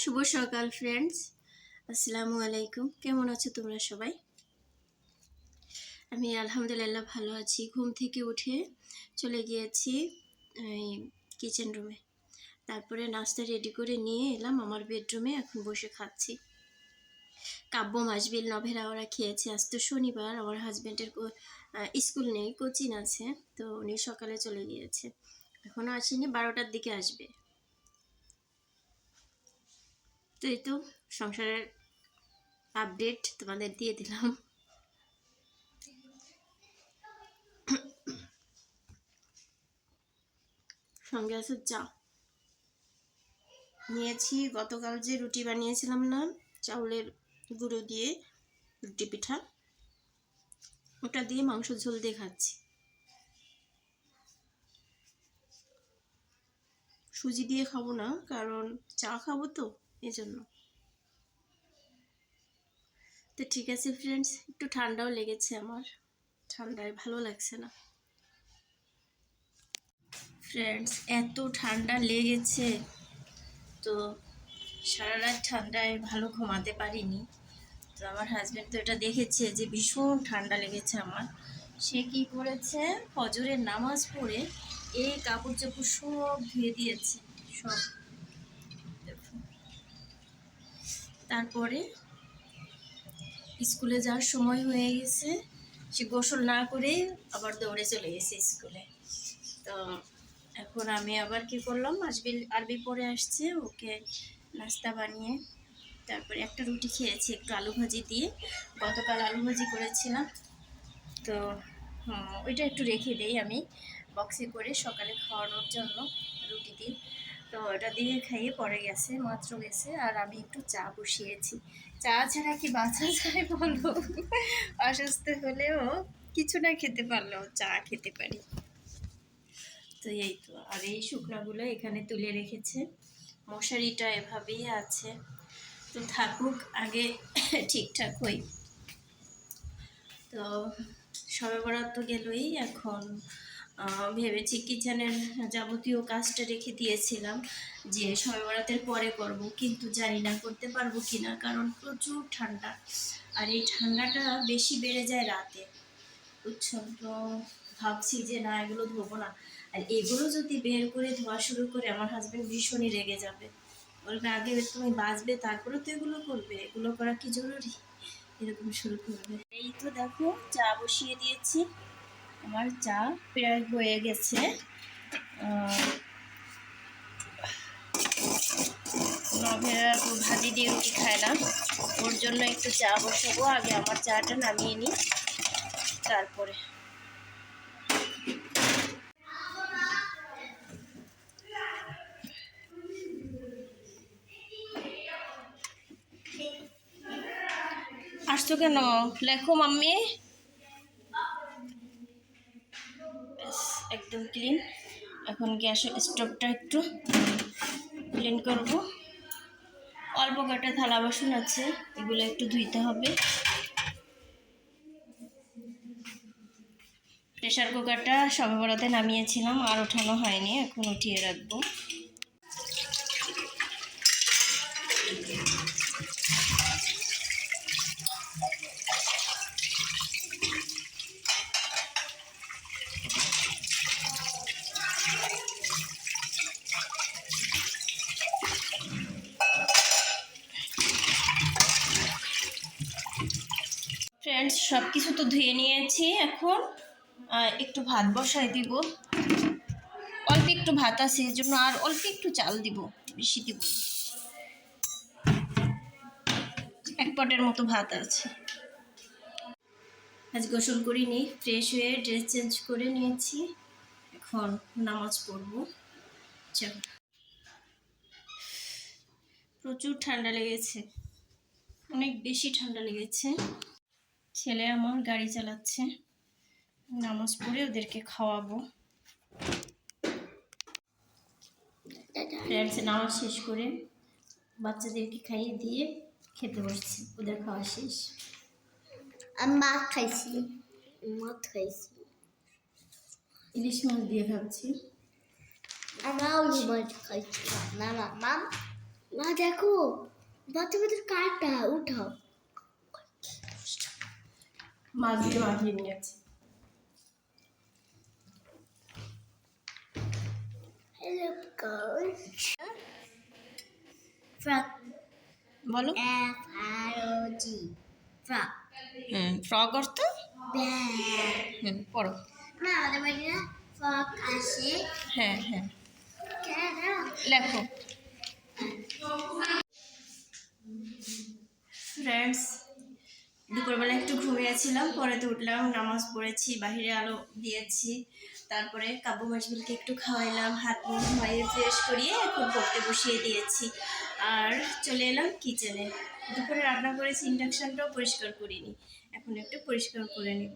শুভ সকাল ফ্রেন্ডস আসসালামু আলাইকুম। কেমন আছো তোমরা সবাই? আমি আলহামদুলিল্লাহ ভালো আছি। ঘুম থেকে উঠে চলে গিয়েছি কিচেন রুমে তারপরে নাস্তা রেডি করে নিয়ে এলাম আমার বেডরুমে এখন বসে খাচ্ছি। কাব্য মাসবিল নভেরা ওরা খেয়েছে। আজ তো শনিবার, আমার হাজব্যান্ডের স্কুল নেই কোচিং আছে। তো উনি সকালে চলে গিয়েছে। এখনও আসেনি, বারোটার দিকে আসবে। তো এই তো সংসারের আপডেট তোমাদের দিয়ে দিলাম। সঙ্গে আছে চা। নিয়েছি, গতকাল যে রুটি বানিয়েছিলাম না, চাউলের গুঁড়ো দিয়ে রুটি পিঠা, ওটা দিয়ে মাংস ঝোল দিয়ে খাচ্ছি। সুজি দিয়ে খাব না, কারণ চা খাব তো। এজন্য। তো ঠিক আছে ফ্রেন্ডস একটু ঠান্ডাও লেগেছে আমার। ঠান্ডায় ভালো লাগছে না। ফ্রেন্ডস এত ঠান্ডা লেগেছে। তো সারা রাত ঠান্ডায় ভালো ঘুমাতে পারিনি। তো আমার হাজব্যান্ড তো এটা দেখেছে যে ভীষণ ঠান্ডা লেগেছে আমার। সে কি করেছে? ফজরের নামাজ পড়ে এই কাপড় চাপড় সব ধুয়ে দিয়েছে, সব। তারপরে স্কুলে যাওয়ার সময় হয়ে গেছে। সে গোসল না করে আবার দৌড়ে চলে গেছে স্কুলে। তো এখন আমি আবার কি করলাম আজবিল আরবি পরে আসছে, ওকে নাস্তা বানিয়ে তারপরে একটা রুটি খেয়েছি, একটু আলু ভাজি দিয়ে। গতকাল আলু ভাজি করেছিলাম। তো ওইটা একটু রেখে দেই আমি বক্সে করে সকালে খাওয়ানোর জন্য রুটি দিয়ে। তো ওটা দিয়ে খাইয়ে পরে গেছে, মাত্র গেছে, আর আমি একটু চা বসিয়েছি। চা ছাড়া কি বাঁচা যায় বলো? অসুস্থ হলেও কিছু না খেতে পারলেও চা খেতে পারি। তো এই তো, আর এই শুকনাগুলো এখানে তুলে রেখেছে। মশারিটা এভাবেই আছে। তো থাকুক, আগে ঠিকঠাক হই। তো সবে বরাত তো গেলই, এখন ভেবেছি কিচেনের যাবতীয় কাজটা রেখে দিয়েছিলাম যে সবে বরাতের পরে করব কিন্তু জানি না করতে পারব কি না কারণ প্রচুর ঠান্ডা। আর এই ঠান্ডাটা বেশি বেড়ে যায় রাতে বুঝছ? তো ভাবছি যে না এগুলো ধোবো না। আর এগুলো যদি বের করে ধোয়া শুরু করে আমার হাজব্যান্ড ভীষণই রেগে যাবে। বলবে আগে তুমি বাঁচবে তারপরে তো এগুলো করবে। এগুলো করা কি জরুরি? এরকম শুরু করবে। এই তো দেখো চা বসিয়ে দিয়েছি। আমার চা প্রায় হয়ে গেছে। ভাজি দিয়ে রুটি খায় না। ওর জন্য একটু চা বসাবো, আগে আমার চাটা নামিয়ে নিই, তারপরে। আসছো কেন? লেখো মাম্মি। একদম ক্লিন এখন গ্যাসের স্টোভটা একটু ক্লিন করব। অল্প কটা থালা বাসন আছে, এগুলো একটু ধুইতে হবে। প্রেশার কুকারটা সবে বড়াতে নামিয়েছিলাম, আর ওঠানো হয়নি, এখন উঠিয়ে রাখব। ফ্রেন্ডস সব কিছু তো ধুয়ে নিয়েছি এখন। একটু ভাত বসাই দিব। অল্প একটু ভাত আছে এর জন্য আর অল্প একটু চাল দিব, বেশি দিব। এক পটের মতো ভাত আছে। আজ গোসল করিনি ফ্রেশ হয়ে ড্রেস চেঞ্জ করে নিয়েছি। এখন নামাজ পড়ব। চল প্রচুর ঠান্ডা লেগেছে। অনেক বেশি ঠান্ডা লেগেছে। ছেলে আমার গাড়ি চালাচ্ছে। নামাজ পড়ে ওদেরকে খাওয়াবো। ফ্রেন্ডস নামাজ শেষ করে বাচ্চাদেরকে খাইয়ে দিয়ে খেতে বসছি। ওদের খাওয়া শেষ। আমি মাছ খাইছি। মাছ খাইছি। ইলিশ মাছ দিয়ে খাচ্ছি। আমরাও মাছ খাইছি। না না মাম। মা দেখো বাচ্চাদের কারটা উঠাও। মাছগুলো মাখিয়ে নিয়ে আছে হ্যালো গাইস ফ্রক বলো F R O G frock hmm frock অর্থ? হুম পড়ো। মা আমাদের বাড়ি না ফ্রক আসে হ্যাঁ হ্যাঁ। লেখো। ফ্রেন্ডস দুপুরবেলা একটু ঘুমিয়েছিলাম পরে তো উঠলাম, নামাজ পড়েছি, বাহিরে আলো দিয়েছি। তারপরে কাব্য মাসবিলকে একটু খাওয়াইলাম, হাত মুখ ধুয়ে ফ্রেশ করিয়ে এখন পড়তে বসিয়ে দিয়েছি। আর চলে এলাম কিচেনে দুপুরে রান্না করেছি ইন্ডাকশানটাও পরিষ্কার করিনি। এখন একটু পরিষ্কার করে নিব।